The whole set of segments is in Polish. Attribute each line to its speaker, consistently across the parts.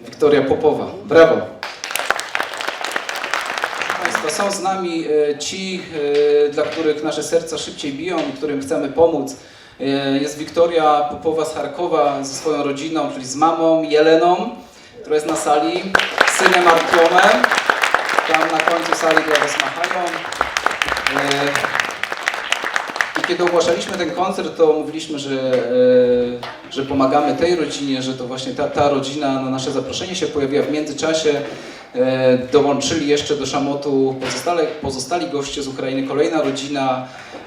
Speaker 1: Wiktoria Popowa. Brawo. Państwa, są z nami e, ci, e, dla których nasze serca szybciej biją którym chcemy pomóc. E, Jest Wiktoria Popowa z Charkowa ze swoją rodziną, czyli z mamą Jeleną, która jest na sali, synem Artiomem. Tam na końcu sali dla Was machają. Kiedy ogłaszaliśmy ten koncert, to mówiliśmy, że, e, że pomagamy tej rodzinie, że to właśnie ta, ta rodzina na nasze zaproszenie się pojawiła. W międzyczasie e, dołączyli jeszcze do Szamotu pozostale, pozostali goście z Ukrainy. Kolejna rodzina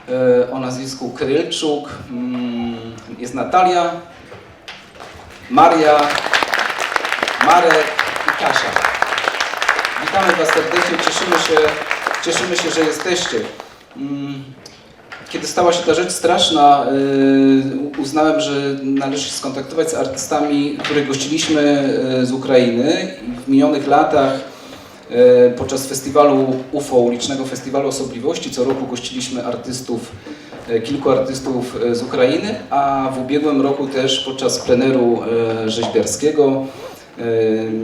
Speaker 1: e, o nazwisku Krylczuk. Mm, Jest Natalia, Maria, Marek i Kasia. Witamy Was serdecznie, cieszymy się, cieszymy się, że jesteście. Kiedy stała się ta rzecz straszna, yy, uznałem, że należy się skontaktować z artystami, których gościliśmy yy, z Ukrainy. W minionych latach yy, podczas festiwalu UFO, ulicznego festiwalu osobliwości, co roku gościliśmy artystów, kilku artystów z Ukrainy, a w ubiegłym roku też podczas pleneru rzeźbiarskiego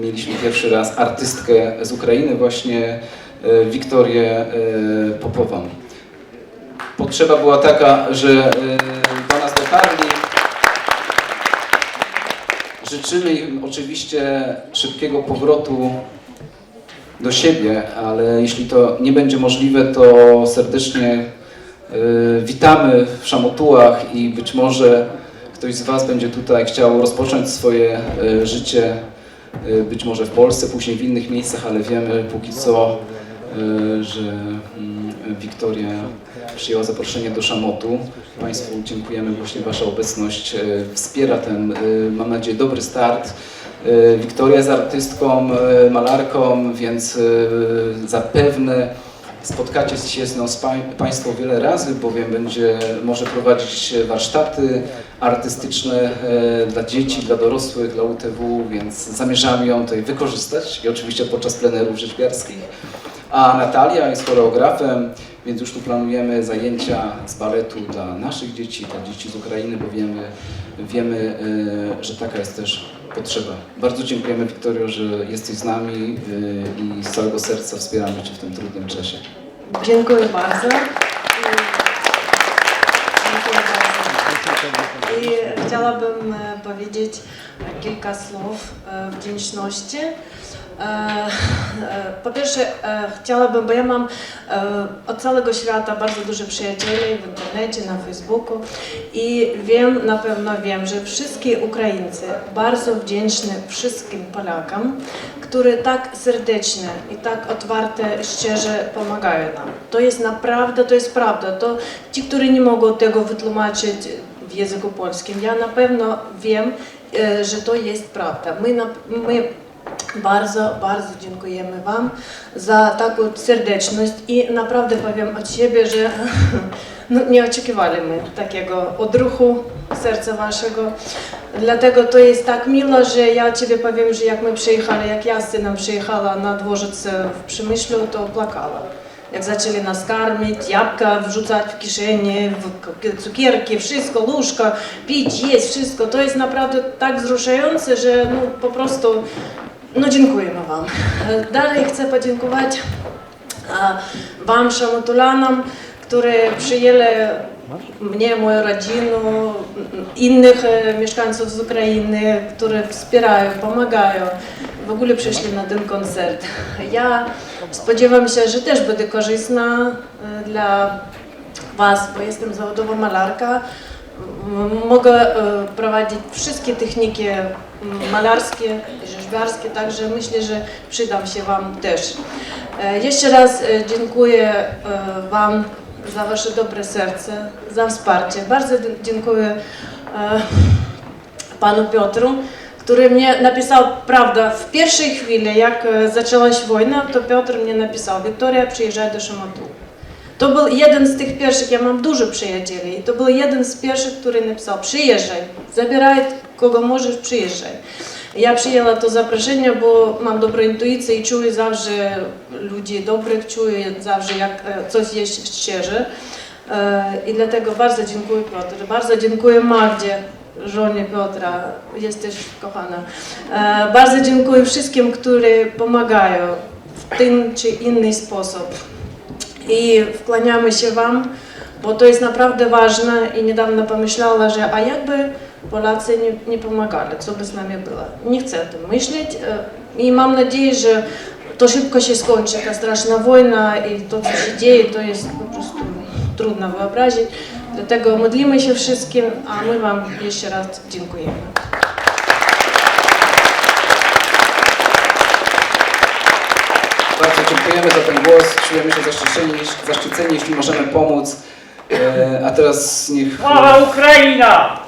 Speaker 1: mieliśmy pierwszy raz artystkę z Ukrainy, właśnie Wiktorię Popową potrzeba była taka, że y, do nas dotarli. Życzymy im oczywiście szybkiego powrotu do siebie, ale jeśli to nie będzie możliwe, to serdecznie y, witamy w Szamotułach i być może ktoś z Was będzie tutaj chciał rozpocząć swoje y, życie, być może w Polsce, później w innych miejscach, ale wiemy póki co, że mm, Wiktoria przyjęła zaproszenie do Szamotu. Państwu dziękujemy, właśnie Wasza obecność e, wspiera ten, e, mam nadzieję, dobry start. Wiktoria jest artystką, malarką, więc zapewne spotkacie się z nią Państwo wiele razy, bowiem będzie może prowadzić warsztaty artystyczne dla dzieci, dla dorosłych, dla UTW, więc zamierzamy ją tutaj wykorzystać i oczywiście podczas plenerów rzeźbiarskich. A Natalia jest choreografem, więc już tu planujemy zajęcia z baletu dla naszych dzieci, dla dzieci z Ukrainy, bo wiemy, wiemy e, że taka jest też potrzeba. Bardzo dziękujemy Wiktorio, że jesteś z nami e, i z całego serca wspieramy Cię w tym trudnym czasie.
Speaker 2: Dziękuję bardzo. I chciałabym e, powiedzieć kilka słów wdzięczności. E, e, Po pierwsze, e, chciałabym, bo ja mam od całego świata bardzo dużo przyjacieli w internecie, na Facebooku i wiem, na pewno wiem, że wszystkie Ukraińcy bardzo wdzięczni wszystkim Polakom, które tak serdecznie i tak otwarte, szczerze pomagają nam. To jest naprawdę, to jest prawda. To ci, którzy nie mogą tego wytłumaczyć w języku polskim, ja na pewno wiem, że to jest prawda. My, my bardzo, bardzo dziękujemy Wam za taką serdeczność i naprawdę powiem od siebie, że no, nie oczekiwaliśmy takiego odruchu serca Waszego. Dlatego to jest tak miło, że ja Ciebie powiem, że jak my przyjechali, jak ja z synem przyjechała na dworzec w Przemyślu, to płakała. Jak zaczęli nas karmić, jabłka wrzucać w kieszenie, w cukierki, wszystko, łóżko, pić, jeść, wszystko. To jest naprawdę tak wzruszające, że no, po prostu no dziękujemy Wam. Dalej chcę podziękować a, Wam, szamotulanom, które przyjęli mnie, moją rodzinę, innych e, mieszkańców z Ukrainy, które wspierają, pomagają. W ogóle przyszli na ten koncert. Ja spodziewam się, że też będę korzystna e, dla Was, bo jestem zawodowa malarka. Mogę e, prowadzić wszystkie techniki malarskie, rzeźbiarskie, także myślę, że przydam się Wam też. E, Jeszcze raz e, dziękuję Wam za Wasze dobre serce, za wsparcie. Bardzo dziękuję Panu Piotru, który mnie napisał, prawda, w pierwszej chwili, jak zaczęła się wojna, to Piotr mnie napisał, Wiktoria, przyjeżdżaj do Szamotu. To był jeden z tych pierwszych, ja mam dużo przyjacieli, to był jeden z pierwszych, który napisał, przyjeżdżaj, zabieraj kogo możesz, przyjeżdżaj. Ja przyjęła to zaproszenie, bo mam dobrą intuicję i czuję zawsze ludzi dobrych, czuję zawsze jak e, coś jest szczerze. E, I dlatego bardzo dziękuję Piotr, bardzo dziękuję Magdzie, żonie Piotra, jesteś kochana. E, Bardzo dziękuję wszystkim, którzy pomagają w ten czy inny sposób. I wkłaniamy się Wam, bo to jest naprawdę ważne i niedawno pomyślała, że a jakby Polacy nie, nie pomagali, co by z nami było. Nie chcę o tym myśleć e, i mam nadzieję, że to szybko się skończy, ta straszna wojna i to, co się dzieje, to jest po prostu trudno wyobrazić. Dlatego modlimy się wszystkim, a my Wam jeszcze raz dziękujemy.
Speaker 1: Bardzo dziękujemy za ten głos. Czujemy się zaszczyceni, zaszczyceni jeśli możemy pomóc. E, a teraz niech.
Speaker 3: Chwała Ukraina!